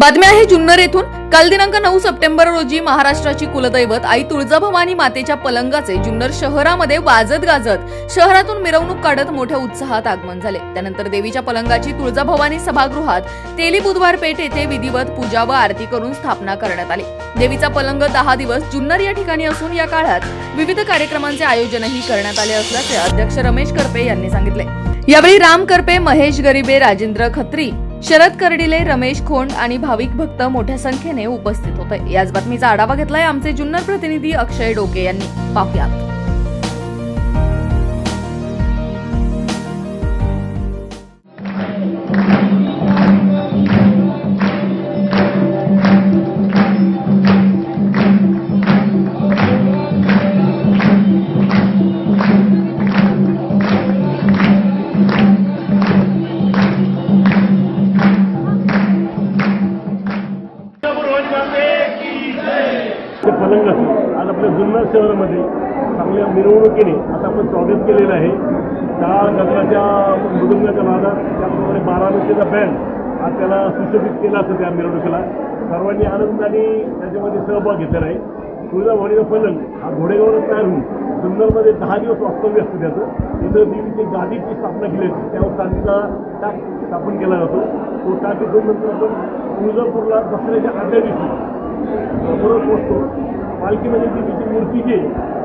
बातमी आहे जुन्नर येथून. काल दिनांक नऊ सप्टेंबर रोजी महाराष्ट्राची कुलदैवत आई तुळजाभवानी मातेच्या पलंगाचे जुन्नर शहरामध्ये वाजत गाजत शहरातून मिरवणूक काढत मोठ्या उत्साहात आगमन झाले. त्यानंतर देवीच्या पलंगाची तुळजाभवानी सभागृहात तेली बुधवार पेठ येथे विधिवत पूजा व आरती करून स्थापना करण्यात आली. देवीचा पलंग दहा दिवस जुन्नर या ठिकाणी असून या काळात विविध कार्यक्रमांचे आयोजनही करण्यात आले असल्याचे अध्यक्ष रमेश करपे यांनी सांगितले. यावेळी राम करपे महेश गरिबे राजेंद्र खत्री शरद कर्डिले रमेश खोंड आणि भाविक भक्त मोठ्या संख्येने उपस्थित होते. याच बातमीचा आढावा घेतलाय आमचे जुन्नर प्रतिनिधी अक्षय डोके यांनी. पाहुयात. ते पलंग आज आपल्या जुन्नर शहरामध्ये चांगल्या मिरवणुकीने आता आपण स्वागत केलेलं आहे. त्या गजराच्या मृदुंगाच्या नादात त्याप्रमाणे बारामतीचा बँड आज त्याला सुशोभित केला असतं त्या मिरवणुकीला. सर्वांनी आनंदाने त्याच्यामध्ये सहभाग घेतलेला आहे. तुळजाभवानीचा पलंग हा घोडेगावरच तयार होऊन जुन्नरमध्ये दहा दिवस वास्तव्य असतं त्याचं. इथं देवीची गादीची स्थापना केली होती. त्यावर चांदीचा टाक स्थापन केला जातो. तो टाक घेऊन नंतर आपण तुळजापूरला दसऱ्याच्या आदल्या दिवशी बरोबर पोचतो पालखीमध्ये तिची मूर्ती जी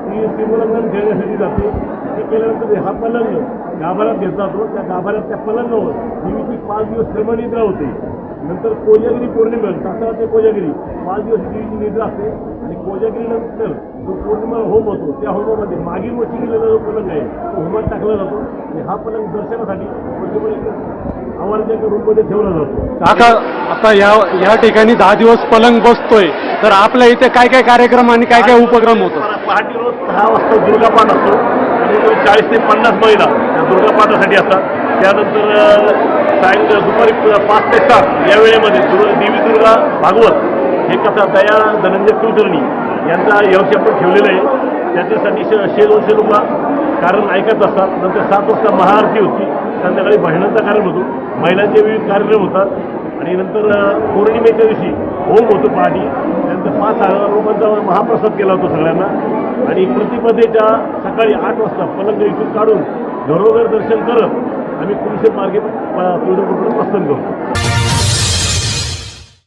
ती सिमोल्लंघन खेळण्यासाठी जाते. ते केल्यानंतर हा पलंग गाभाऱ्यात घेतला जातो. त्या गाभाऱ्यात त्या पलंगावर देवीची पाच दिवस श्रमनिद्रा होते. नंतर कोजागिरी पौर्णिमा सातारा ते कोजागिरी पाच दिवस देवीची निद्रा असते. आणि कोजागिरीनंतर जो पौर्णिमा होम होतो त्या होमामध्ये मागील वर्षी केलेला जो पलंग आहे तो होमात टाकला जातो. आणि हा पलंग दर्शनासाठी आवाराच्या एका रूममध्ये ठेवला जातो. आता आता या या ठिकाणी दहा दिवस पलंग बसतोय. तर आपल्या इथे काय काय कार्यक्रम आणि काय काय उपक्रम होतो? पहाटे रोज सहा वाजता दुर्गापाठ असतो. आणि चाळीस ते पन्नास महिला दुर्गापाठासाठी असतात. त्यानंतर सायंकाळ दुपारी पाच ते सात या वेळेमध्ये देवी दुर्गा भागवत हे कथा दया धनंजय कुलकर्णी यांचा व्यवसाय आपण ठेवलेला आहे. त्याच्यासाठी शे दोनशे लोक कारण ऐकत असतात. नंतर सात वाजता महाआरती होती. संध्याकाळी भजनाचा कार्यक्रम होतो. महिलांचे विविध कार्यक्रम होतात. आणि नंतर पौर्णिमेच्या दिवशी होम होतो पहाटी त्यानंतर पाच हजार लोकांचा महाप्रसाद केला होता सगळ्यांना. आणि प्रतिपदेच्या सकाळी आठ वाजता पलंग इथून काढून घरोघर दर्शन करत आम्ही पुरुष मार्गे तुळजापूरकडे प्रस्थान करतो